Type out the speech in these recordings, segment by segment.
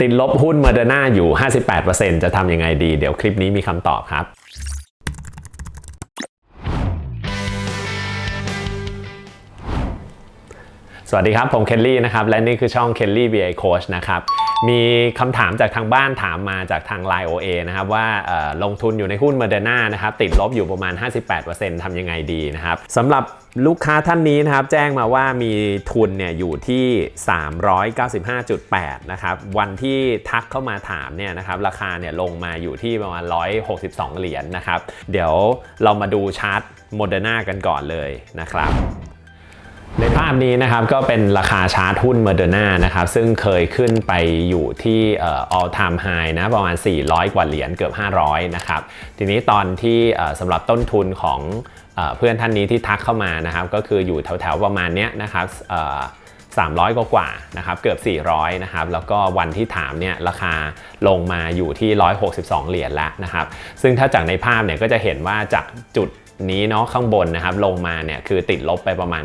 ติดลบหุ้นเมอร์เดนาอยู่ 58%จะทำยังไงดี เดี๋ยวคลิปนี้มีคำตอบครับ สวัสดีครับ ผมเคนลี่นะครับ และนี่คือช่อง Kelly BI Coach นะครับ มีคำถามจากทางบ้านถามมาจากทาง Line OA นะครับว่าลงทุนอยู่ในหุ้นเมอร์เดนานะครับ ติดลบอยู่ประมาณ 58%ทำยังไงดีนะครับสำหรับลูกค้าท่านนี้นะครับ แจ้งมาว่ามีทุนเนี่ยอยู่ที่ 395.8 นะครับ วันที่ทักเข้ามาถามเนี่ยนะครับ ราคาเนี่ยลงมาอยู่ที่ประมาณ 162 เหรียญนะครับ เดี๋ยวเรามาดูชาร์ตโมเดอร์นากันก่อนเลยนะครับ ในภาพนี้นะครับก็เป็นราคาชาร์ตหุ้น m o d e r n a นะครับซึ่งเคยขึ้นไปอยู่ที่ all time high นะประมาณ 400 กว่าเหรียญเกือบ 500 นะครับ ทีนี้ตอนที่สำหรับต้นทุนของเพื่อนท่านนี้ที่ทักเข้ามานะครับก็คืออยู่แถวๆประมาณเนี้ยนะครับ300 กว่ากว่าๆนะครับเกือบ 400 นะครับ แล้วก็วันที่ถามเนี่ยราคาลงมาอยู่ที่ 162 เหรียญแล้วนะครับ ซึ่งถ้าจากในภาพเนี่ยก็จะเห็นว่าจากจุด นี้เนาะข้างบนนะครับลงมาเนี่ยคือติดลบไปประมาณ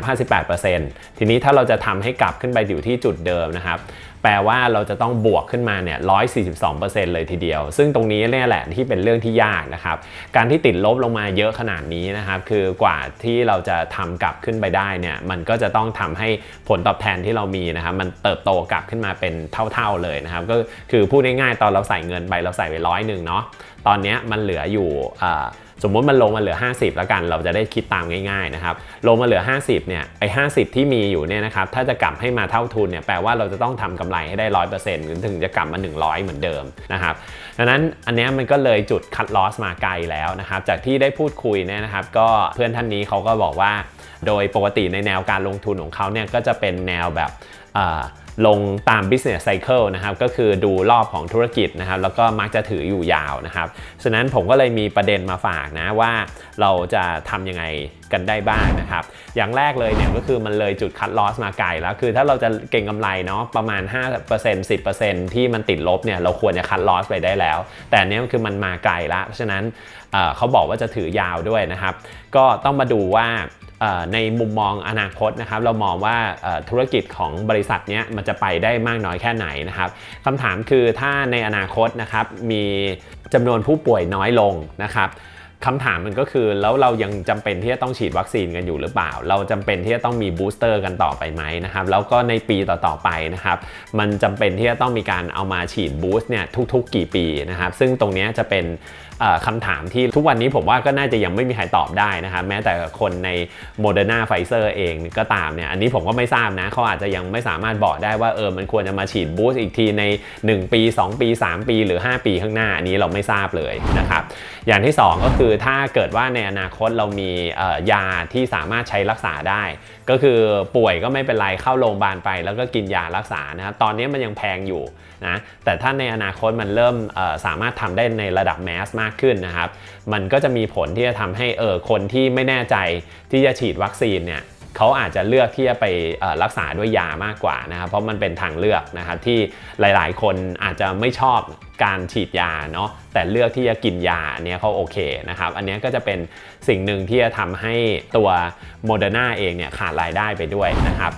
58%ทีนี้ถ้าเราจะทำให้กลับขึ้นไปอยู่ที่จุดเดิมนะครับแปลว่าเราจะต้องบวกขึ้นมาเนี่ย 142%เลยทีเดียว ซึ่งตรงนี้เนี่ยแหละที่เป็นเรื่องที่ยากนะครับ การที่ติดลบลงมาเยอะขนาดนี้นะครับ คือกว่าที่เราจะทำกลับขึ้นไปได้เนี่ย มันก็จะต้องทำให้ผลตอบแทนที่เรามีนะครับ มันเติบโตกลับขึ้นมาเป็นเท่าๆเลยนะครับ ก็คือพูดง่ายๆตอนเราใส่เงินไปเราใส่ไปร้อยหนึ่งเนาะ ตอนนี้มันเหลืออยู่อ่า สมมติมันลงมาเหลือ 50 แล้วกันเราจะได้คิดตามง่ายๆนะครับลงมาเหลือ 50เนี่ยไอ้50 ที่มีอยู่เนี่ยนะครับถ้าจะกลับให้มาเท่าทุนเนี่ยแปลว่าเราจะต้องทำกำไรให้ได้ 100%ถึงจะกลับมา 100 เหมือนเดิมนะครับดังนั้นอันนี้มันก็เลยจุดคัดลอสมาไกลแล้วนะครับจากที่ได้พูดคุยเนี่ยนะครับก็เพื่อนท่านนี้เขาก็บอกว่า โดยปกติในแนวการลงทุนของเขาเนี่ยก็จะเป็นแนวแบบ ลงตาม business cycle นะครับก็คือดูรอบของธุรกิจนะครับแล้วก็มักจะถืออยู่ยาวนะครับฉะนั้นผมก็เลยมีประเด็นมาฝากนะว่าเราจะทำยังไงกันได้บ้างนะครับอย่างแรกเลยเนี่ยก็คือมันเลยจุดคัดลอสมาไกลแล้วคือถ้าเราจะเก่งกำไรเนาะประมาณ 5% 10%ที่มันติดลบเนี่ยเราควรจะคัดลอสไปได้แล้ว แต่อันเนี้ยคือมันมาไกลแล้วเพราะฉะนั้นเขาบอกว่าจะถือยาวด้วยนะครับก็ต้องมาดูว่า ในมุมมองอนาคตนะครับเรามองว่าธุรกิจของบริษัทเนี้ยมันจะไปได้มากน้อยแค่ไหนนะครับคำถามคือถ้าในอนาคตนะครับมีจำนวนผู้ป่วยน้อยลงนะครับคำถามมันก็คือแล้วเรายังจำเป็นที่จะต้องฉีดวัคซีนกันอยู่หรือเปล่า เราจำเป็นที่จะต้องมีบูสเตอร์กันต่อไปไหมนะครับแล้วก็ในปีต่อๆไปนะครับมันจำเป็นที่จะต้องมีการเอามาฉีดบูสต์เนี่ยทุกๆ กี่ปีนะครับซึ่งตรงนี้จะเป็น คำถามที่ทุกวันนี้ผมว่าก็น่าจะยังไม่มีใครตอบได้นะครับแม้แต่คนใน Moderna Pfizer เองก็ตามเนี่ยอันนี้ผมก็ไม่ทราบนะเขาอาจจะยังไม่สามารถบอกได้ว่าเออมันควรจะมาฉีดบูสต์อีกทีใน 1 ปี 2 ปี 3 ปีหรือ 5 ปีข้างหน้าอันนี้เราไม่ทราบเลยนะครับอย่างที่ 2 ก็คือถ้าเกิดว่าในอนาคตเรามียาที่สามารถใช้รักษาได้ ก็คือป่วยก็ไม่เป็นไรเข้าโรงพยาบาลไป แล้วก็กินยารักษานะครับตอนนี้มันยังแพงอยู่นะแต่ถ้าในอนาคตมันเริ่มสามารถทำได้ในระดับแมสมากขึ้นนะครับ มันก็จะมีผลที่จะทำให้เออคนที่ไม่แน่ใจที่จะฉีดวัคซีนเนี่ยเขาอาจจะเลือกที่จะไปออรักษาด้วยยามากกว่านะครับ เพราะมันเป็นทางเลือกนะครับที่หลาย ๆ คนอาจจะไม่ชอบการฉีดยาเนาะแต่เลือกที่จะกินยาอันเนี้ยเขาโอเคนะครับ อันนี้ก็จะเป็นสิ่งหนึ่งที่จะทำให้ตัวโมเดอร์นาเองเนี่ยขาดรายได้ไปด้วยนะครับ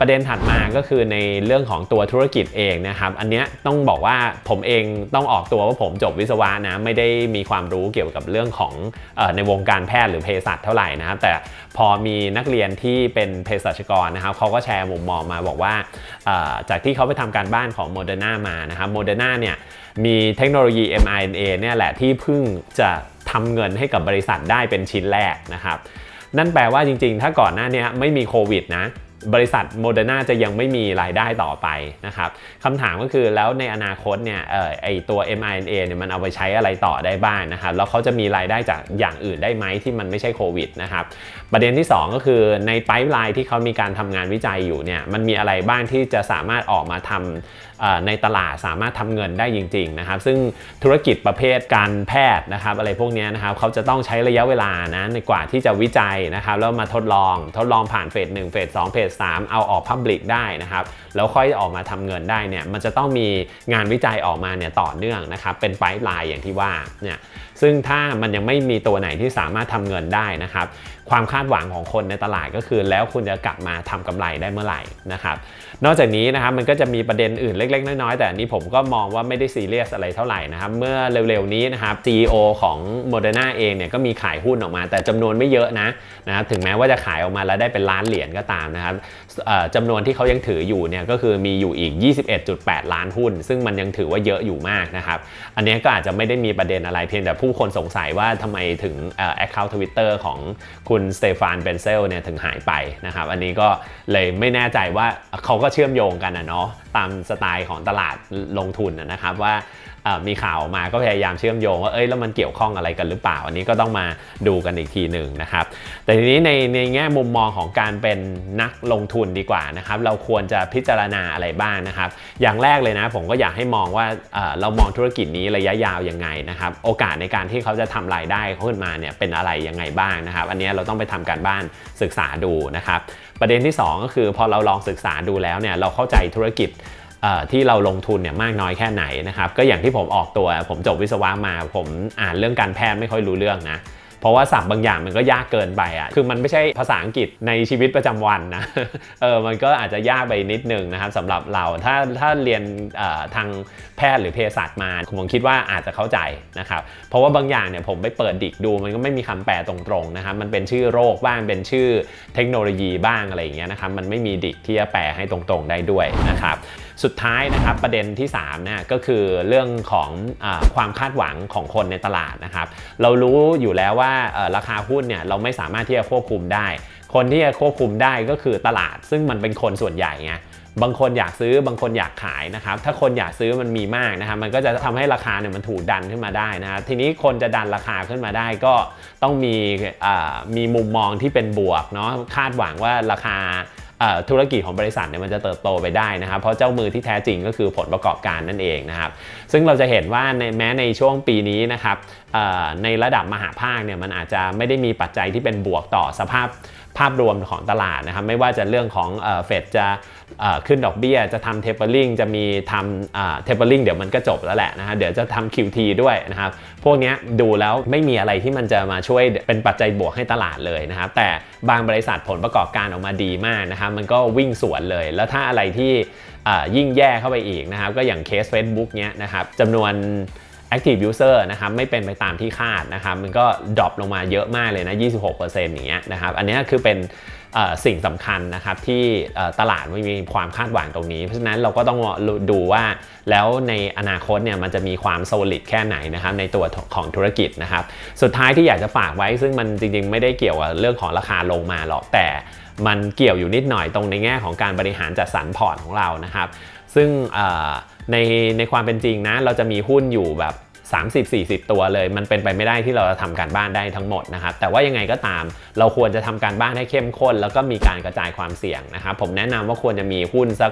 ประเด็นถัดมาก็คือในเรื่องของตัวธุรกิจเองนะครับ อันเนี้ยต้องบอกว่าผมเองต้องออกตัวว่าผมจบวิศวะนะไม่ได้มีความรู้เกี่ยวกับเรื่องของออในวงการแพทย์หรือเภสัชเท่าไหร่นะครับแต่พอมีนักเรียนที่เป็นเภสัชกรนะครับเขาก็แชร์มุมมองมาบอกว่าจากที่เขาไปทำการบ้านของโมเดอร์นามานะครับโมเดอร์นาเนี่ยมีเทคโนโลยี mRNA เนี่ยแหละที่เพิ่งจะทำเงินให้กับบริษัทได้เป็นชิ้นแรกนะครับนั่นแปลว่าจริงๆ ถ้าก่อนหน้านี้ไม่มีโควิดนะ บริษัทโมเดอร์นาจะยังไม่มีรายได้ต่อไปนะครับคำถามก็คือแล้วในอนาคตเนี่ยเออไอตัว mRNA เนี่ยมันเอาไปใช้อะไรต่อได้บ้างนะครับแล้วเขาจะมีรายได้จากอย่างอื่นได้ไหมที่มันไม่ใช่โควิดนะครับประเด็นที่ 2 ก็คือในไพป์ไลน์ที่เขามีการทำงานวิจัยอยู่เนี่ยมันมีอะไรบ้างที่จะสามารถออกมาทำในตลาดสามารถทำเงินได้จริงๆนะครับซึ่งธุรกิจประเภทการแพทย์นะครับอะไรพวกนี้นะครับเขาจะต้องใช้ระยะเวลานะในกว่าที่จะวิจัยนะครับแล้วมาทดลองทดลองผ่านเฟส1เฟส2เฟส3เอาออก Public ได้นะครับแล้วค่อยออกมาทำเงินได้เนี่ยมันจะต้องมีงานวิจัยออกมาเนี่ยต่อเนื่องนะครับเป็นไ i ป์ไลน์อย่างที่ว่าเนี่ยซึ่งถ้ามันยังไม่มีตัวไหนที่สามารถทำเงินได้นะครับความคาดหวังของคนในตลาดก็คือ แล้วคุณจะกลับมาทำกำไรได้เมื่อไหร่นะครับนอกจากนี้นะครับมันก็จะมีประเด็นอื่นเล็ก ๆ น้อยๆ แต่อันนี้ผมก็มองว่าไม่ได้ซีเรียสอะไรเท่าไหร่นะครับ เมื่อเร็วๆ นี้นะครับ CEO ของ Moderna เองเนี่ยก็มีขายหุ้นออกมา แต่จำนวนไม่เยอะนะนะครับถึงแม้ว่าจะขายออกมาแล้วได้เป็นล้านเหรียญก็ตามนะครับจำนวนที่เขายังถืออยู่เนี่ยก็คือมีอยู่อีก 21.8 ล้านหุ้น ซึ่งมันยังถือว่าเยอะอยู่มากนะครับ อันนี้ก็อาจจะไม่ได้มีประเด็นอะไรเพียงแต่ผู้คนสงสัยว่าทำไมถึงเอ่อ account Twitter ของคุณสเตฟานเบนเซลเนี่ยถึงหายไปนะครับ อันนี้ก็เลยไม่แน่ใจว่าเขาก็เชื่อมโยงกันนะเนาะ ตามสไตล์ของตลาดลงทุนนะครับว่า มีข่าวออกมาก็พยายามเชื่อมโยงว่าเอ้ยแล้วมันเกี่ยวข้องอะไรกันหรือเปล่า อันนี้ก็ต้องมาดูกันอีกทีหนึ่งนะครับ แต่ทีนี้ในในแง่มุมมองของการเป็นนักลงทุนดีกว่านะครับเราควรจะพิจารณาอะไรบ้างนะครับ อย่างแรกเลยนะผมก็อยากให้มองว่าเรามองธุรกิจนี้ระยะยาวยังไงนะครับโอกาสในการที่เขาจะทำรายได้ขึ้นมาเนี่ยเป็นอะไรยังไงบ้างนะครับ อันนี้เราต้องไปทำการบ้านศึกษาดูนะครับ ประเด็นที่ 2 ก็คือพอเราลองศึกษาดูแล้วเนี่ยเราเข้าใจธุรกิจ ที่เราลงทุนเนี่ยมากน้อยแค่ไหนนะครับก็อย่างที่ผมออกตัว ผมจบวิศวะมา ผมอ่านเรื่องการแพทย์ไม่ค่อยรู้เรื่องนะเพราะว่าศัพท์บางอย่างมันก็ยากเกินไปอะ คือมันไม่ใช่ภาษาอังกฤษในชีวิตประจำวันนะ เออ มันก็อาจจะยากไปนิดนึงนะครับสำหรับเรา ถ้าถ้าเรียนทางแพทย์หรือเภสัชมาผมคิดว่าอาจจะเข้าใจนะครับ เพราะว่าบางอย่างเนี่ยผมไปเปิดดิกดู มันก็ไม่มีคำแปลตรงๆนะครับ มันเป็นชื่อโรคบ้าง เป็นชื่อเทคโนโลยีบ้างอะไรอย่างเงี้ยนะครับ มันไม่มีดิกที่จะแปลให้ตรงๆได้ด้วยนะครับ สุดท้ายนะครับประเด็นที่3เนี่ยก็คือเรื่องของอความคาดหวังของคนในตลาดนะครับเรารู้อยู่แล้วว่าราคาหุ้นเนี่ยเราไม่สามารถที่จะควบคุมได้ คนที่จะควบคุมได้ก็คือตลาด ซึ่งมันเป็นคนส่วนใหญ่ไงบางคนอยากซื้อบางคนอยากขายนะครับถ้าคนอยากซื้อมันมีมากนะครับมันก็จะทำให้ราคาเนี่ยมันถูกดันขึ้นมาได้นะครับทีนี้คนจะดันราคาขึ้นมาได้ก็ต้องมีมีมุมมองที่เป็นบวกเนาะคาดหวังว่าราคา ธุรกิจของบริษัทเนี่ยมันจะเติบโตไปได้นะครับ เพราะเจ้ามือที่แท้จริงก็คือผลประกอบการนั่นเองนะครับ ซึ่งเราจะเห็นว่าในแม้ในช่วงปีนี้นะครับในระดับมหาภาคเนี่ยมันอาจจะไม่ได้มีปัจจัยที่เป็นบวกต่อสภาพ ภาพรวมของตลาดนะครับไม่ว่าจะเรื่องของเฟดจะขึ้นดอกเบี้ย จะทำเทปเปอร์ลิงจะมีทำเทปเปอร์ลิงเดี๋ยวมันก็จบแล้วแหละนะฮะเดี๋ยวจะทำ QT ด้วยนะครับ พวกนี้ดูแล้วไม่มีอะไรที่มันจะมาช่วยเป็นปัจจัยบวกให้ตลาดเลยนะครับ แต่บางบริษัทผลประกอบการออกมาดีมากนะครับมันก็วิ่งสวนเลย แล้วถ้าอะไรที่ยิ่งแย่เข้าไปอีกนะครับ ก็อย่างเคส Facebook เนี้ยนะครับจำนวน active user นะครับไม่เป็นไปตามที่คาดนะครับมันก็ดรอปลงมาเยอะมากเลยนะ 26%อย่างเงี้ยนะครับอันนี้คือเป็นสิ่งสำคัญนะครับที่ตลาดไม่มีความคาดหวังตรงนี้ เพราะฉะนั้นเราก็ต้องดูว่าแล้วในอนาคตเนี่ยมันจะมีความ solid แค่ไหนนะครับในตัวของธุรกิจนะครับสุดท้ายที่อยากจะฝากไว้ซึ่งมันจริงๆ ไม่ได้เกี่ยวกับเรื่องของราคาลงมาหรอกแต่มันเกี่ยวอยู่นิดหน่อยตรงในแง่ของการบริหารจัดสรรพอร์ตของเรานะครับ ซึ่งอ ในในความเป็นจริงนะ เราจะมีหุ้นอยู่แบบ30-40 ตัวเลย มันเป็นไปไม่ได้ที่เราจะทำการบ้านได้ทั้งหมดนะครับ แต่ว่ายังไงก็ตาม เราควรจะทำการบ้านให้เข้มข้น แล้วก็มีการกระจายความเสี่ยงนะครับ ผมแนะนำว่าควรจะมีหุ้นสัก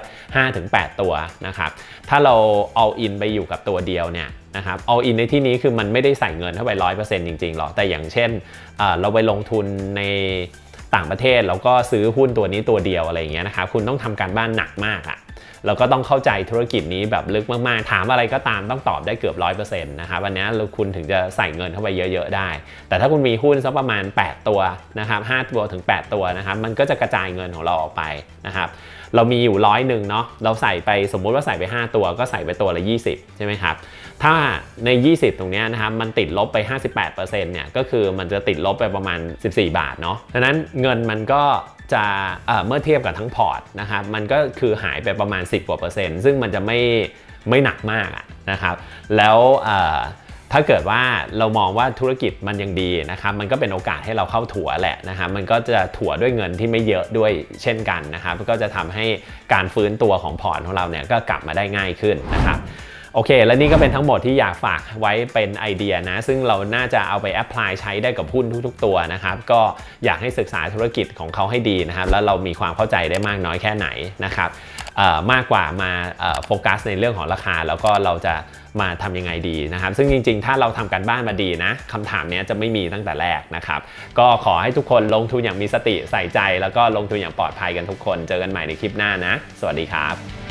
5-8 ตัวนะครับ ถ้าเรา all in ไปอยู่กับตัวเดียวเนี่ยนะครับ all in ในที่นี้คือมันไม่ได้ใส่เงินเข้าไป 100%จริงๆหรอก แต่อย่างเช่นเอ่อเราไปลงทุนในต่างประเทศแล้วก็ซื้อหุ้นตัวนี้ตัวเดียวอะไรอย่างเงี้ยนะครับ คุณต้องทำการบ้านหนักมากอะ แล้วก็ต้องเข้าใจธุรกิจนี้แบบลึกมากๆ ถามอะไรก็ตามต้องตอบได้เกือบ100%นต์นะครับวันนี้เราคุณถึงจะใส่เงินเข้าไปเยอะๆได้ แต่ถ้าคุณมีหุ้นสักประมาณ 8 ตัวนะครับ5ตัวถึง 8 ตัวนะครับมันก็จะกระจายเงินของเราออกไปนะครับเรามีอยู่ร้อยหนึ่งเนาะเราใส่ไปสมมุติว่าใส่ไป 5 ตัวก็ใส่ไปตัวละ 20 ใช่ไหมครับ ถ้าใน 20 ตรงนี้นะครับมันติดลบไป 58%เนี่ยก็คือมันจะติดลบไปประมาณ 14 บาทเนาะดังนั้นเงินมันก็ จะเเมื่อเทียบกับทั้งพอร์ตนะครับมันก็คือหายไปประมาณ 10กว่าเปอร์เซ็นต์ซึ่งมันจะไม่ไม่หนักมากะนะครับแล้วถ้าเกิดว่าเรามองว่าธุรกิจมันยังดีนะครับมันก็เป็นโอกาสให้เราเข้าถั่วแหละนะครับมันก็จะถั่วด้วยเงินที่ไม่เยอะด้วยเช่นกันนะครับก็จะทำให้การฟื้นตัวของพอร์ตของเราเนี่ยก็กลับมาได้ง่ายขึ้นนะครับ โอเค และนี่ก็เป็นทั้งหมดที่อยากฝากไว้เป็นไอเดียนะ ซึ่งเราน่าจะเอาไปแอพพลายใช้ได้กับหุ้นทุก ๆ ตัวนะครับ ก็อยากให้ศึกษาธุรกิจของเขาให้ดีนะครับ แล้วเรามีความเข้าใจได้มากน้อยแค่ไหนนะครับมากกว่ามาโฟกัสในเรื่องของราคา แล้วก็เราจะมาทำยังไงดีนะครับ ซึ่งจริง ๆ ถ้าเราทำการบ้านมาดีนะคำถามนี้จะไม่มีตั้งแต่แรกนะครับ ก็ขอให้ทุกคนลงทุนอย่างมีสติใส่ใจ แล้วก็ลงทุนอย่างปลอดภัยกันทุกคน เจอกันใหม่ในคลิปหน้านะ สวัสดีครับ